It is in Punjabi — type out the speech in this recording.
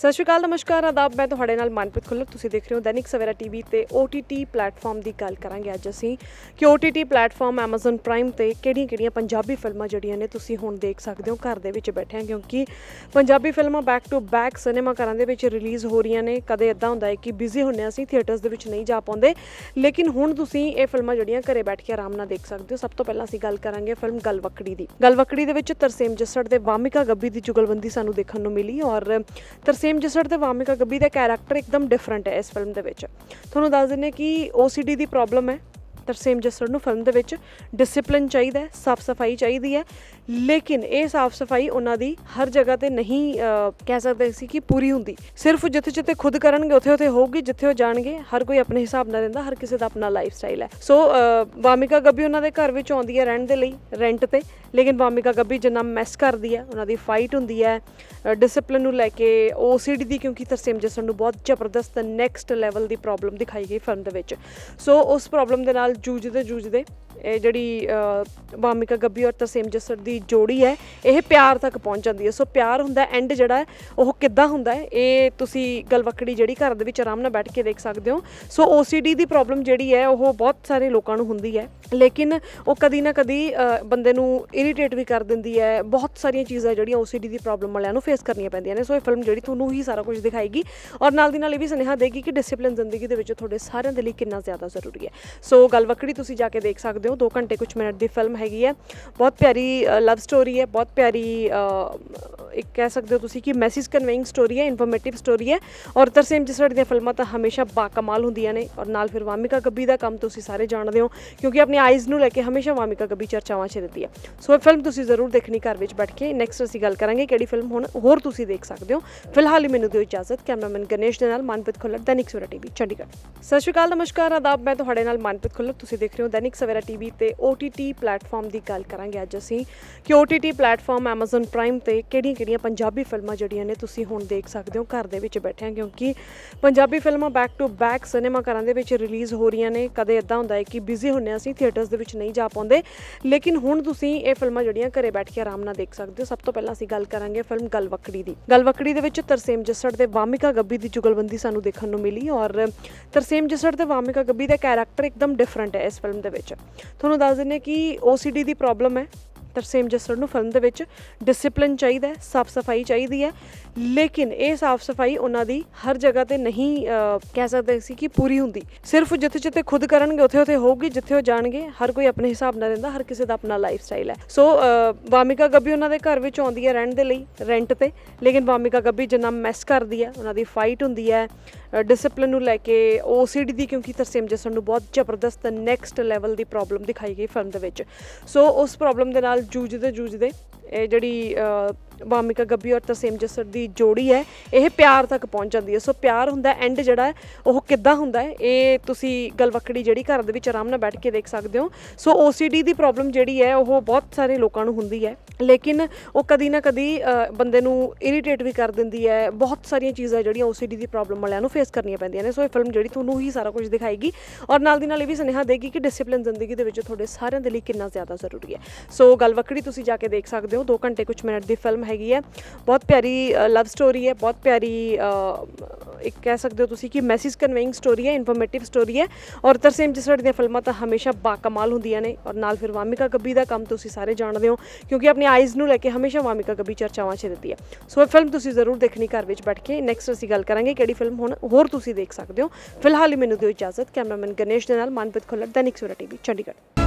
ਸਤਿ ਸ਼੍ਰੀ ਅਕਾਲ, ਨਮਸਕਾਰ, ਆਦਾਬ। ਮੈਂ ਤੁਹਾਡੇ ਨਾਲ ਮਨਪ੍ਰੀਤ ਖੁੱਲਰ। ਤੁਸੀਂ ਦੇਖ ਰਹੇ ਹੋ ਦੈਨਿਕ ਸਵੇਰਾ ਟੀਵੀ ਤੇ OTT ਪਲੇਟਫਾਰਮ ਦੀ ਗੱਲ ਕਰਾਂਗੇ ਅੱਜ ਅਸੀਂ। ਕਿ OTT ਪਲੇਟਫਾਰਮ Amazon Prime ਤੇ ਕਿਹੜੀਆਂ-ਕਿਹੜੀਆਂ ਪੰਜਾਬੀ ਫਿਲਮਾਂ ਜਿਹੜੀਆਂ ਨੇ ਤੁਸੀਂ ਹੁਣ ਦੇਖ ਸਕਦੇ ਹੋ ਘਰ ਦੇ ਵਿੱਚ ਬੈਠਿਆਂ ਕਿਉਂਕਿ ਪੰਜਾਬੀ ਫਿਲਮਾਂ ਬੈਕ ਟੂ ਬੈਕ ਸਿਨੇਮਾ ਘਰਾਂ ਦੇ ਵਿੱਚ ਰਿਲੀਜ਼ ਹੋ ਰਹੀਆਂ ਨੇ। ਕਦੇ ਇਦਾਂ ਹੁੰਦਾ ਹੈ ਕਿ ਬਿਜ਼ੀ ਹੁੰਨੇ ਅਸੀਂ ਥੀਏਟਰਸ ਦੇ ਵਿੱਚ ਨਹੀਂ ਜਾ ਪਾਉਂਦੇ। ਲੇਕਿਨ ਹੁਣ ਤੁਸੀਂ ਇਹ ਫਿਲਮਾਂ ਜਿਹੜੀਆਂ ਘਰੇ ਬੈਠ ਕੇ ਆਰਾਮ ਨਾਲ ਦੇਖ ਸਕਦੇ ਹੋ। ਸਭ ਤੋਂ ਪਹਿਲਾਂ ਅਸੀਂ ਗੱਲ ਕਰਾਂਗੇ ਫਿਲਮ ਗਲਵਕੜੀ ਦੀ। ਗਲਵਕੜੀ ਦੇ ਵਿੱਚ ਤਰਸੇਮ ਜੱਸੜ ਦੇ ਵਾਮਿਕਾ ਗੱਬੀ ਦੀ ਜੁਗਲਬੰਦੀ ਸਾਨੂੰ ਦੇਖਣ ਨੂੰ ਮਿਲੀ ਔਰ ਤਰਸੇਮ ਜੱਸੜ ਤੇ ਵਾਮਿਕਾ ਗੱਬੀ ਦਾ ਕੈਰੈਕਟਰ ਇੱਕਦਮ ਡਿਫਰੈਂਟ ਹੈ ਇਸ ਫਿਲਮ ਦੇ ਵਿੱਚ। ਤੁਹਾਨੂੰ ਦੱਸ ਦਿੰਦੇ ਹਾਂ ਕਿ OCD ਦੀ ਪ੍ਰੋਬਲਮ ਹੈ। ਤਰਸੇਮ ਜੱਸੜ ਨੂੰ ਫਿਲਮ ਦੇ ਵਿੱਚ ਡਿਸਪਲਿਨ ਚਾਹੀਦਾ ਹੈ, ਸਾਫ਼ ਸਫ਼ਾਈ ਚਾਹੀਦੀ ਹੈ। ਲੇਕਿਨ ਇਹ ਸਾਫ਼ ਸਫ਼ਾਈ ਉਹਨਾਂ ਦੀ ਹਰ ਜਗ੍ਹਾ ਤੇ ਨਹੀਂ ਕਹਿ ਸਕਦੇ ਸੀ ਕਿ ਪੂਰੀ ਹੁੰਦੀ। ਸਿਰਫ ਜਿੱਥੇ ਜਿੱਥੇ ਖੁਦ ਕਰਨਗੇ, ਉੱਥੇ ਉੱਥੇ ਹੋਊਗੀ, ਜਿੱਥੇ ਉਹ ਜਾਣਗੇ, ਹਰ ਕੋਈ ਆਪਣੇ ਹਿਸਾਬ ਨਾਲ ਰਹਿੰਦਾ, ਹਰ ਕਿਸੇ ਦਾ ਆਪਣਾ ਲਾਈਫ ਸਟਾਈਲ ਹੈ ਸੋ ਵਾਮਿਕਾ ਗੱਬੀ ਉਹਨਾਂ ਦੇ ਘਰ ਵਿੱਚ ਆਉਂਦੀ ਹੈ ਰਹਿਣ ਦੇ ਲਈ ਰੈਂਟ ਤੇ। ਲੇਕਿਨ ਵਾਮਿਕਾ ਗੱਬੀ ਜਿੰਨਾ ਮੈਸ ਕਰਦੀ ਹੈ, ਉਹਨਾਂ ਦੀ ਫਾਈਟ ਹੁੰਦੀ ਹੈ ਡਿਸਪਲਿਨ ਨੂੰ ਲੈ ਕੇ OCD ਦੀ, ਕਿਉਂਕਿ ਤਰਸੇਮ ਜੱਸੜ ਨੂੰ ਬਹੁਤ ਜ਼ਬਰਦਸਤ ਨੈਕਸਟ ਲੈਵਲ ਦੀ ਪ੍ਰੋਬਲਮ ਦਿਖਾਈ ਗਈ ਫਿਲਮ ਦੇ ਵਿੱਚ। ਸੋ ਉਸ ਪ੍ਰੋਬਲਮ ਦੇ ਨਾਲ ਜੂਝਦੇ ਜੂਝਦੇ ਇਹ ਜਿਹੜੀ ਅਹ, ਵਾਮਿਕਾ ਗੱਬੀ ਔਰ ਤਰਸੇਮ ਜੱਸੜ ਦੀ ਜੋੜੀ ਹੈ ਇਹ ਪਿਆਰ ਤੱਕ ਪਹੁੰਚ ਜਾਂਦੀ ਹੈ। ਸੋ ਪਿਆਰ ਹੁੰਦਾ ਐਂਡ ਜਿਹੜਾ ਉਹ ਕਿੱਦਾਂ ਹੁੰਦਾ ਹੈ? ਇਹ ਤੁਸੀਂ ਗਲਵਕੜੀ ਜਿਹੜੀ ਘਰ ਦੇ ਵਿੱਚ ਆਰਾਮ ਨਾਲ ਬੈਠ ਕੇ ਦੇਖ ਸਕਦੇ ਹੋ। ਸੋ OCD ਦੀ ਪ੍ਰੋਬਲਮ ਜਿਹੜੀ ਹੈ ਉਹ ਬਹੁਤ ਸਾਰੇ ਲੋਕਾਂ ਨੂੰ ਹੁੰਦੀ ਹੈ। ਲੇਕਿਨ ਉਹ ਕਦੀ ਨਾ ਕਦੀ ਬੰਦੇ ਨੂੰ ਇਰੀਟੇਟ ਵੀ ਕਰ ਦਿੰਦੀ ਹੈ। ਬਹੁਤ ਸਾਰੀਆਂ ਚੀਜ਼ਾਂ ਜਿਹੜੀਆਂ OCD ਦੀ ਪ੍ਰੋਬਲਮ ਵਾਲਿਆਂ ਨੂੰ ਫੇਸ ਕਰਨੀਆਂ ਪੈਂਦੀਆਂ ਨੇ। ਸੋ ਇਹ ਫਿਲਮ ਜਿਹੜੀ ਤੁਹਾਨੂੰ ਹੀ ਸਾਰਾ ਕੁਝ ਦਿਖਾਏਗੀ ਔਰ ਨਾਲ ਦੀ ਨਾਲ ਇਹ ਵੀ ਸੁਨੇਹਾ ਦੇਗੀ ਕਿ ਡਿਸਪਲਿਨ ਜ਼ਿੰਦਗੀ ਦੇ ਵਿੱਚ ਤੁਹਾਡੇ ਸਾਰਿਆਂ ਦੇ ਲਈ ਕਿੰਨਾ ਜ਼ਿਆਦਾ ਜ਼ਰੂਰੀ ਹੈ। ਸੋ ਗਲਵਕੜੀ ਤੁਸੀਂ ਜਾ ਕੇ ਦੇਖ ਸਕਦੇ ਹੋ। 2 ਘੰਟੇ ਕੁਝ ਮਿੰਟ ਦੀ ਫਿਲਮ ਹੈਗੀ ਹੈ। ਬਹੁਤ ਪਿਆਰੀ ਲਵ ਸਟੋਰੀ ਹੈ। ਬਹੁਤ ਪਿਆਰੀ ਇੱਕ ਕਹਿ ਸਕਦੇ ਹੋ ਤੁਸੀਂ ਕਿ ਮੈਸੇਜ ਕਨਵੇਇੰਗ ਸਟੋਰੀ ਹੈ ਇਨਫੋਰਮੇਟਿਵ ਸਟੋਰੀ ਹੈ। ਔਰ ਤਰਸੇਮ ਜਸੜ ਦੀਆਂ ਫਿਲਮਾਂ ਤਾਂ ਹਮੇਸ਼ਾ ਬਾ ਕਮਾਲ ਹੁੰਦੀਆਂ ਨੇ। ਔਰ ਨਾਲ ਫਿਰ ਵਾਮਿਕਾ ਗੱਬੀ ਦਾ ਕੰਮ ਤੁਸੀਂ ਸਾਰੇ ਜਾਣਦੇ ਹੋ, ਕਿਉਂਕਿ ਆਪਣੀ ਆਈਜ਼ ਨੂੰ ਲੈ ਕੇ ਹਮੇਸ਼ਾ ਵਾਮਿਕਾ ਗੱਬੀ ਚਰਚਾਵਾਂ 'ਚ ਰਹਿੰਦੀ ਹੈ। ਸੋ ਇਹ ਫਿਲਮ ਤੁਸੀਂ ਜ਼ਰੂਰ ਦੇਖਣੀ ਘਰ ਵਿੱਚ ਬੈਠ ਕੇ। ਨੈਕਸਟ ਅਸੀਂ ਗੱਲ ਕਰਾਂਗੇ ਕਿਹੜੀ ਫਿਲਮ ਹੁਣ ਹੋਰ ਤੁਸੀਂ ਦੇਖ ਸਕਦੇ ਹੋ। ਫਿਲਹਾਲ ਹੀ ਮੈਨੂੰ ਦਿਓ ਇਜਾਜ਼ਤ। ਕੈਮਰਾਮੈਨ ਗਣੇਸ਼ ਦੇ ਨਾਲ, ਮਨਪ੍ਰੀਤ ਖੁੱਲਰ, ਦੈਨਿਕ ਸਵੇਰਾ ਟੀਵੀ ਚੰਡੀਗੜ੍ਹ। ਸਤਿ ਸ਼੍ਰੀ ਅਕਾਲ, ਨਮਸਕਾਰ, ਆਦਾਬ। ਮੈਂ ਤੁਹਾਡੇ ਨਾਲ ਮਨਪ੍ਰੀਤ ਖੁੱਲਰ। ਤੁਸੀਂ ਦੇਖ ਰਹੇ ਹੋ ਦੈਨਿਕ ਸਵੇਰਾ ਟੀਵੀ ਤੇ OTT ਪਲੇਟਫਾਰਮ ਦੀ ਗੱਲ ਕਰਾਂਗੇ ਅੱਜ ਅਸੀਂ। ਕਿ OTT ਪਲੇਟਫਾਰਮ Amazon Prime ਤੇ ਕਿਹੜੀਆਂ-ਕਿਹੜੀਆਂ ਪੰਜਾਬੀ ਫਿਲਮਾਂ ਜਿਹੜੀਆਂ ਨੇ ਤੁਸੀਂ ਹੁਣ ਦੇਖ ਸਕਦੇ ਹੋ ਘਰ ਦੇ ਵਿੱਚ ਬੈਠਿਆਂ ਕਿਉਂਕਿ ਪੰਜਾਬੀ ਫਿਲਮਾਂ ਬੈਕ ਟੂ ਬੈਕ ਸਿਨੇਮਾ ਘਰਾਂ ਦੇ ਵਿੱਚ ਰਿਲੀਜ਼ ਹੋ ਰਹੀਆਂ ਨੇ। ਕਦੇ ਇਦਾਂ ਹੁੰਦਾ ਹੈ ਕਿ ਬਿਜ਼ੀ ਹੁੰਨੇ ਅਸੀਂ ਥੀਏਟਰਸ ਦੇ ਵਿੱਚ ਨਹੀਂ ਜਾ ਪਾਉਂਦੇ। ਲੇਕਿਨ ਹੁਣ ਤੁਸੀਂ ਇਹ ਫਿਲਮਾਂ ਜਿਹੜੀਆਂ ਘਰੇ ਬੈਠ ਕੇ ਆਰਾਮ ਨਾਲ ਦੇਖ ਸਕਦੇ ਹੋ। ਸਭ ਤੋਂ ਪਹਿਲਾਂ ਅਸੀਂ ਗੱਲ ਕਰਾਂਗੇ ਫਿਲਮ ਗਲਵਕੜੀ ਦੀ। ਗਲਵਕੜੀ ਦੇ ਵਿੱਚ ਤਰਸੇਮ ਜੱਸੜ ਦੇ ਵਾਮਿਕਾ ਗੱਬੀ ਦੀ ਜੁਗਲਬੰਦੀ ਸਾਨੂੰ ਦੇਖਣ ਨੂੰ ਮਿਲੀ ਔਰ ਤਰਸੇਮ ਜੱਸੜ ਤੇ ਵਾਮਿਕਾ ਗੱਬੀ ਦਾ ਕੈਰੈਕਟਰ ਇੱਕਦਮ ਡਿਫਰੈਂਟ ਹੈ ਇਸ ਫਿਲਮ ਦੇ ਵਿੱਚ। ਤੁਹਾਨੂੰ ਦੱਸ ਦਿੰਦੇ ਹਾਂ ਕਿ OCD ਦੀ ਪ੍ਰੋਬਲਮ ਹੈ। ਤਰਸੇਮ ਜੱਸੜ ਨੂੰ ਫਿਲਮ ਦੇ ਵਿੱਚ ਡਿਸਪਲਿਨ ਚਾਹੀਦਾ ਹੈ ਸਾਫ਼ ਸਫ਼ਾਈ ਚਾਹੀਦੀ ਹੈ। ਲੇਕਿਨ ਇਹ ਸਾਫ਼ ਸਫ਼ਾਈ ਉਹਨਾਂ ਦੀ ਹਰ ਜਗ੍ਹਾ ਤੇ ਨਹੀਂ ਕਹਿ ਸਕਦੇ ਸੀ ਕਿ ਪੂਰੀ ਹੁੰਦੀ। ਸਿਰਫ ਜਿੱਥੇ ਜਿੱਥੇ ਖੁਦ ਕਰਨਗੇ ਉੱਥੇ ਉੱਥੇ ਹੋਊਗੀ ਜਿੱਥੇ ਉਹ ਜਾਣਗੇ ਹਰ ਕੋਈ ਆਪਣੇ ਹਿਸਾਬ ਨਾਲ ਰਹਿੰਦਾ ਹਰ ਕਿਸੇ ਦਾ ਆਪਣਾ ਲਾਈਫ ਸਟਾਈਲ ਹੈ। ਸੋ ਅਹ, ਵਾਮਿਕਾ ਗੱਬੀ ਉਹਨਾਂ ਦੇ ਘਰ ਵਿੱਚ ਆਉਂਦੀ ਹੈ ਰਹਿਣ ਦੇ ਲਈ ਰੈਂਟ ਤੇ। ਲੇਕਿਨ ਵਾਮਿਕਾ ਗੱਬੀ ਜਿੰਨਾ ਮੈਸ ਕਰਦੀ ਹੈ ਉਹਨਾਂ ਦੀ ਫਾਈਟ ਹੁੰਦੀ ਹੈ ਡਿਸਪਲਿਨ ਨੂੰ ਲੈ ਕੇ OCD ਦੀ ਕਿਉਂਕਿ ਤਰਸੇਮ ਜੱਸੜ ਨੂੰ ਬਹੁਤ ਜ਼ਬਰਦਸਤ ਨੈਕਸਟ ਲੈਵਲ ਦੀ ਪ੍ਰੋਬਲਮ ਦਿਖਾਈ ਗਈ ਫਿਲਮ ਦੇ ਵਿੱਚ। ਸੋ ਉਸ ਪ੍ਰੋਬਲਮ ਦੇ ਨਾਲ ਜੂਝਦੇ ਜੂਝਦੇ ਇਹ ਜਿਹੜੀ ਵਾਮਿਕਾ ਗੱਬੀ ਔਰ ਤਰਸੇਮ ਜੱਸੜ ਦੀ ਜੋੜੀ ਹੈ, ਇਹ ਪਿਆਰ ਤੱਕ ਪਹੁੰਚ ਜਾਂਦੀ ਹੈ। ਸੋ ਪਿਆਰ ਹੁੰਦਾ ਐਂਡ ਜਿਹੜਾ ਉਹ ਕਿੱਦਾਂ ਹੁੰਦਾ ਹੈ, ਇਹ ਤੁਸੀਂ ਗਲਵਕੜੀ ਜਿਹੜੀ ਘਰ ਦੇ ਵਿੱਚ ਆਰਾਮ ਨਾਲ ਬੈਠ ਕੇ ਦੇਖ ਸਕਦੇ ਹੋ। ਸੋ OCD ਦੀ ਪ੍ਰੋਬਲਮ ਜਿਹੜੀ ਹੈ, ਉਹ ਬਹੁਤ ਸਾਰੇ ਲੋਕਾਂ ਨੂੰ ਹੁੰਦੀ ਹੈ। ਲੇਕਿਨ ਉਹ ਕਦੀ ਨਾ ਕਦੀ ਬੰਦੇ ਨੂੰ ਇਰੀਟੇਟ ਵੀ ਕਰ ਦਿੰਦੀ ਹੈ। ਬਹੁਤ ਸਾਰੀਆਂ ਚੀਜ਼ਾਂ ਜਿਹੜੀਆਂ OCD ਦੀ ਪ੍ਰੋਬਲਮ ਵਾਲਿਆਂ ਨੂੰ ਫੇਸ ਕਰਨੀਆਂ ਪੈਂਦੀਆਂ ਨੇ। ਸੋ ਇਹ ਫਿਲਮ ਜਿਹੜੀ ਤੁਹਾਨੂੰ ਹੀ ਸਾਰਾ ਕੁਝ ਦਿਖਾਏਗੀ ਔਰ ਨਾਲ ਦੀ ਨਾਲ ਇਹ ਵੀ ਸੁਨੇਹਾ ਦੇਗੀ ਕਿ ਡਿਸਪਲਿਨ ਜ਼ਿੰਦਗੀ ਦੇ ਵਿੱਚ ਤੁਹਾਡੇ ਸਾਰਿਆਂ ਦੇ ਲਈ ਕਿੰਨਾ ਜ਼ਿਆਦਾ ਜ਼ਰੂਰੀ ਹੈ। ਸੋ ਗਲਵਕੜੀ ਤੁਸੀਂ ਜਾ ਕੇ ਦੇਖ ਸਕਦੇ ਹੋ 2 ਘੰਟੇ ਕੁਝ ਮਿੰਟ ਦੀ ਫਿਲਮ ਹੈਗੀ ਹੈ। ਬਹੁਤ ਪਿਆਰੀ ਲਵ ਸਟੋਰੀ ਹੈ। ਬਹੁਤ ਪਿਆਰੀ ਇੱਕ ਕਹਿ ਸਕਦੇ ਹੋ ਤੁਸੀਂ ਕਿ ਮੈਸੇਜ ਕਨਵੇਇੰਗ ਸਟੋਰੀ ਹੈ ਇਨਫੋਰਮੇਟਿਵ ਸਟੋਰੀ ਹੈ। ਔਰ ਤਰਸੇਮ ਜਸੜ ਦੀਆਂ ਫਿਲਮਾਂ ਤਾਂ ਹਮੇਸ਼ਾ ਬਾਕਮਾਲ ਹੁੰਦੀਆਂ ਨੇ। ਔਰ ਨਾਲ ਫਿਰ ਵਾਮਿਕਾ ਗੱਬੀ ਦਾ ਕੰਮ ਤੁਸੀਂ ਸਾਰੇ ਜਾਣਦੇ ਹੋ, ਕਿਉਂਕਿ ਆਪਣੀ ਆਈਜ਼ ਨੂੰ ਲੈ ਕੇ ਹਮੇਸ਼ਾ ਵਾਮਿਕਾ ਗੱਬੀ ਚਰਚਾਵਾਂ 'ਚ ਰਹਿੰਦੀ ਹੈ। ਸੋ ਇਹ ਫਿਲਮ ਤੁਸੀਂ ਜ਼ਰੂਰ ਦੇਖਣੀ ਘਰ ਵਿੱਚ ਬੈਠ ਕੇ। ਨੈਕਸਟ ਅਸੀਂ ਗੱਲ ਕਰਾਂਗੇ ਕਿਹੜੀ ਫਿਲਮ ਹੁਣ ਹੋਰ ਤੁਸੀਂ ਦੇਖ ਸਕਦੇ ਹੋ। ਫਿਲਹਾਲ ਹੀ ਮੈਨੂੰ ਦਿਓ ਇਜਾਜ਼ਤ। ਕੈਮਰਾਮੈਨ ਗਣੇਸ਼ ਦੇ ਨਾਲ ਮਨਪ੍ਰੀਤ ਖੁੱਲਰ, ਦੈਨਿਕ ਸਵੇਰਾ ਟੀਵੀ ਚੰਡੀਗੜ੍ਹ।